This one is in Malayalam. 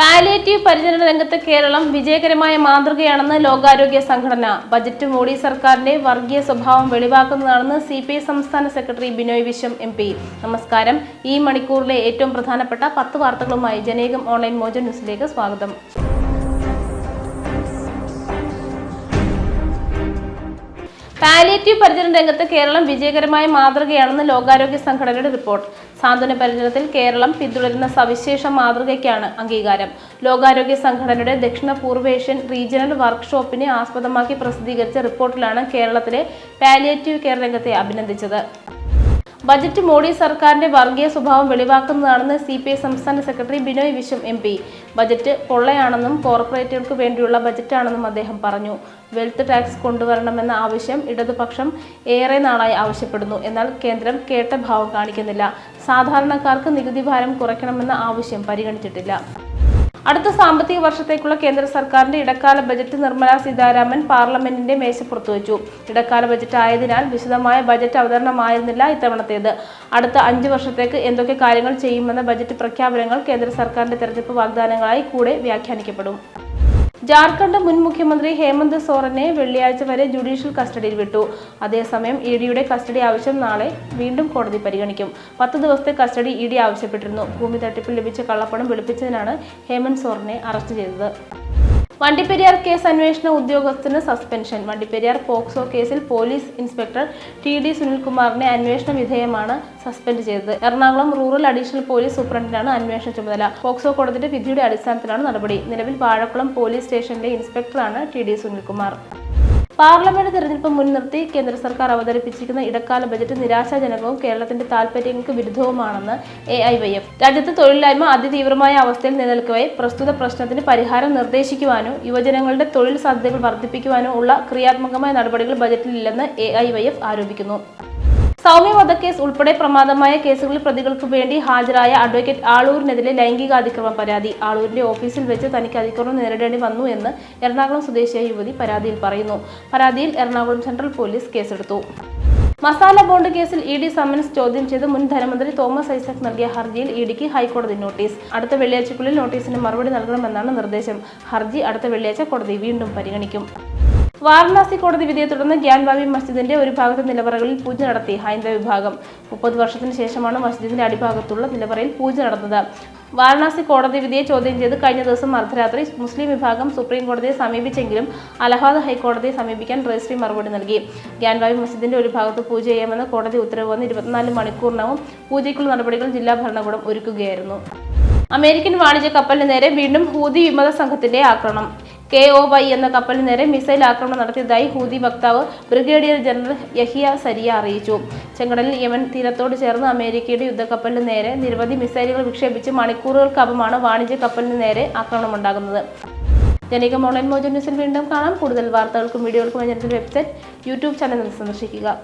പാലിയേറ്റീവ് പരിചരണ രംഗത്ത് കേരളം വിജയകരമായ മാതൃകയാണെന്ന് ലോകാരോഗ്യ സംഘടന. ബജറ്റ് മോഡി സർക്കാരിന്റെ വർഗീയ സ്വഭാവം വെളിവാക്കുന്നതാണെന്ന് സി പി ഐ സംസ്ഥാന secretary Binoy Viswam M P നമസ്കാരം. ഈ മണിക്കൂറിലെ ഏറ്റവും പ്രധാനപ്പെട്ട പത്ത് വാർത്തകളുമായി ജനേകം ഓൺലൈൻ മോജൻ ന്യൂസിലേക്ക് സ്വാഗതം. പാലിയേറ്റീവ് പരിചരണ രംഗത്ത് കേരളം വിജയകരമായ മാതൃകയാണെന്ന് ലോകാരോഗ്യ സംഘടനയുടെ റിപ്പോർട്ട്. സാന്ത്വന പരിചരണത്തിൽ കേരളം പിന്തുടരുന്ന സവിശേഷ മാതൃകയ്ക്കാണ് അംഗീകാരം. ലോകാരോഗ്യ സംഘടനയുടെ ദക്ഷിണ പൂർവേഷ്യൻ റീജിയണൽ വർക്ക്ഷോപ്പിനെ ആസ്പദമാക്കി പ്രസിദ്ധീകരിച്ച റിപ്പോർട്ടിലാണ് കേരളത്തിലെ പാലിയേറ്റീവ് കെയർ രംഗത്തെ അഭിനന്ദിച്ചത്. ബജറ്റ് മോഡി സർക്കാരിന്റെ വർഗീയ സ്വഭാവം വെളിവാക്കുന്നതാണെന്ന് സി പി ഐ സംസ്ഥാന secretary Binoy Viswam M P. Budget പൊള്ളയാണെന്നും കോർപ്പറേറ്റുകൾക്ക് വേണ്ടിയുള്ള ബജറ്റാണെന്നും അദ്ദേഹം പറഞ്ഞു. വെൽത്ത് ടാക്സ് കൊണ്ടുവരണമെന്ന ആവശ്യം ഇടതുപക്ഷം ഏറെ നാളായി ആവശ്യപ്പെടുന്നു. എന്നാൽ കേന്ദ്രം കേട്ട ഭാവം കാണിക്കുന്നില്ല. സാധാരണക്കാർക്ക് നികുതി ഭാരം കുറയ്ക്കണമെന്ന ആവശ്യം പരിഗണിച്ചിട്ടില്ല. അടുത്ത സാമ്പത്തിക വർഷത്തേക്കുള്ള കേന്ദ്ര സർക്കാരിന്റെ ഇടക്കാല ബജറ്റ് നിർമ്മലാ സീതാരാമൻ പാർലമെന്റിന്റെ മേശപ്പുറത്ത് വെച്ചു ഇടക്കാല ബജറ്റ് ആയതിനാൽ വിശദമായ ബജറ്റ് അവതരണമായിരുന്നില്ല ഇത്തവണത്തേത്. അടുത്ത അഞ്ച് വർഷത്തേക്ക് എന്തൊക്കെ കാര്യങ്ങൾ ചെയ്യുമെന്ന ബജറ്റ് പ്രഖ്യാപനങ്ങൾ കേന്ദ്ര സർക്കാരിന്റെ തെരഞ്ഞെടുപ്പ് വാഗ്ദാനങ്ങളായി കൂടെ വ്യാഖ്യാനിക്കപ്പെടും. ജാർഖണ്ഡ് മുൻ മുഖ്യമന്ത്രി ഹേമന്ത് സോറനെ വെള്ളിയാഴ്ച വരെ ജുഡീഷ്യൽ കസ്റ്റഡിയിൽ വിട്ടു. അതേസമയം ഇ ഡിയുടെ കസ്റ്റഡി ആവശ്യം നാളെ വീണ്ടും കോടതി പരിഗണിക്കും. പത്ത് ദിവസത്തെ കസ്റ്റഡി ഇ ഡി ആവശ്യപ്പെട്ടിരുന്നു. ഭൂമി തട്ടിപ്പിൽ ലഭിച്ച കള്ളപ്പണം വെളുപ്പിച്ചതിനാണ് ഹേമന്ത് സോറനെ അറസ്റ്റ് ചെയ്തത്. വണ്ടിപ്പെരിയാർ കേസ് അന്വേഷണ ഉദ്യോഗസ്ഥന് സസ്പെൻഷൻ. വണ്ടിപ്പെരിയാർ പോക്സോ കേസിൽ പോലീസ് ഇൻസ്പെക്ടർ ടി ഡി സുനിൽകുമാറിനെ അന്വേഷണ വിധേയമാണ് സസ്പെൻഡ് ചെയ്തത്. എറണാകുളം റൂറൽ അഡീഷണൽ പോലീസ് സൂപ്രണ്ടിനാണ് അന്വേഷണ ചുമതല. പോക്സോ കോടതിയുടെ വിധിയുടെ അടിസ്ഥാനത്തിലാണ് നടപടി. നിലവിൽ വാഴക്കുളം പോലീസ് സ്റ്റേഷനിലെ ഇൻസ്പെക്ടറാണ് ടി ഡി സുനിൽകുമാർ. പാർലമെന്റ് തെരഞ്ഞെടുപ്പ് മുൻനിർത്തി കേന്ദ്ര സർക്കാർ അവതരിപ്പിച്ചിരിക്കുന്ന ഇടക്കാല ബജറ്റ് നിരാശാജനകവും കേരളത്തിന്റെ താൽപര്യങ്ങൾക്ക് വിരുദ്ധവുമാണെന്ന് എ ഐ വൈ എഫ്. രാജ്യത്ത് തൊഴിലില്ലായ്മ അതിതീവ്രമായ അവസ്ഥയിൽ നിലനിൽക്കവേ പ്രസ്തുത പ്രശ്നത്തിന് പരിഹാരം നിർദ്ദേശിക്കുവാനോ യുവജനങ്ങളുടെ തൊഴിൽ സാധ്യതകൾ വർദ്ധിപ്പിക്കുവാനോ ഉള്ള ക്രിയാത്മകമായ നടപടികൾ ബജറ്റിലില്ലെന്ന് എ ഐ വൈ എഫ് ആരോപിക്കുന്നു. സൗമ്യ വധക്കേസ് ഉൾപ്പെടെ പ്രമാദമായ കേസുകളിൽ പ്രതികൾക്ക് വേണ്ടി ഹാജരായ അഡ്വക്കേറ്റ് ആളൂരിനെതിരെ ലൈംഗികാതിക്രമ പരാതി. ആളൂരിന്റെ ഓഫീസിൽ വെച്ച് തനിക്ക് അതിക്രമം നേരിടേണ്ടി വന്നു എന്ന് എറണാകുളം സ്വദേശിയായ യുവതി പരാതിയിൽ പറയുന്നു. പരാതിയിൽ എറണാകുളം സെൻട്രൽ പോലീസ് കേസെടുത്തു. മസാല ബോണ്ട് കേസിൽ ഇ ഡി സമൻസ് ചോദ്യം ചെയ്ത് മുൻ ധനമന്ത്രി തോമസ് ഐസക് നൽകിയ ഹർജിയിൽ ഇ ഡിക്ക് ഹൈക്കോടതി നോട്ടീസ്. അടുത്ത വെള്ളിയാഴ്ചക്കുള്ളിൽ നോട്ടീസിന് മറുപടി നൽകണമെന്നാണ് നിർദ്ദേശം. ഹർജി അടുത്ത വെള്ളിയാഴ്ച കോടതി വീണ്ടും പരിഗണിക്കും. വാരണാസി കോടതി വിധിയെ തുടർന്ന് ഗ്യാൻബാബി മസ്ജിദിന്റെ ഒരു ഭാഗത്തെ നിലവറകളിൽ പൂജ നടത്തി ഹൈന്ദവ വിഭാഗം. മുപ്പത് വർഷത്തിന് ശേഷമാണ് മസ്ജിദിന്റെ അടിഭാഗത്തുള്ള നിലവറയിൽ പൂജ നടന്നത്. വാരണാസി കോടതി വിധിയെ ചോദ്യം ചെയ്ത് കഴിഞ്ഞ ദിവസം അർദ്ധരാത്രി മുസ്ലിം വിഭാഗം സുപ്രീം കോടതിയെ സമീപിച്ചെങ്കിലും അലഹാബാദ് ഹൈക്കോടതിയെ സമീപിക്കാൻ രജിസ്ട്രി മറുപടി നൽകി. ഗ്യാൻബാബി മസ്ജിദിന്റെ ഒരു ഭാഗത്ത് പൂജ ചെയ്യാമെന്ന് കോടതി ഉത്തരവ് വന്ന് ഇരുപത്തിനാല് മണിക്കൂറിനകം പൂജയ്ക്കുള്ള നടപടികൾ ജില്ലാ ഭരണകൂടം ഒരുക്കുകയായിരുന്നു. അമേരിക്കൻ വാണിജ്യ കപ്പലിന് നേരെ വീണ്ടും ഹൂതി വിമത സംഘത്തിന്റെ ആക്രമണം. കെ ഒ വൈ എന്ന കപ്പലിന് നേരെ മിസൈൽ ആക്രമണം നടത്തിയതായി ഹൂതി വക്താവ് ബ്രിഗേഡിയർ ജനറൽ യഹിയ സരിയ അറിയിച്ചു. ചെങ്കടലിൽ യമൻ തീരത്തോട് ചേർന്ന് അമേരിക്കയുടെ യുദ്ധക്കപ്പലിന് നേരെ നിരവധി മിസൈലുകൾ വിക്ഷേപിച്ച് മണിക്കൂറുകൾക്കകമാണ് വാണിജ്യ കപ്പലിന് നേരെ ആക്രമണമുണ്ടാകുന്നത്. ജനിക ഓൺലൈൻ മോജോ ന്യൂസിൽ വീണ്ടും കാണാം. കൂടുതൽ വാർത്തകൾക്കും വീഡിയോകൾക്കും വെബ്സൈറ്റ് യൂട്യൂബ് ചാനൽ സന്ദർശിക്കുക.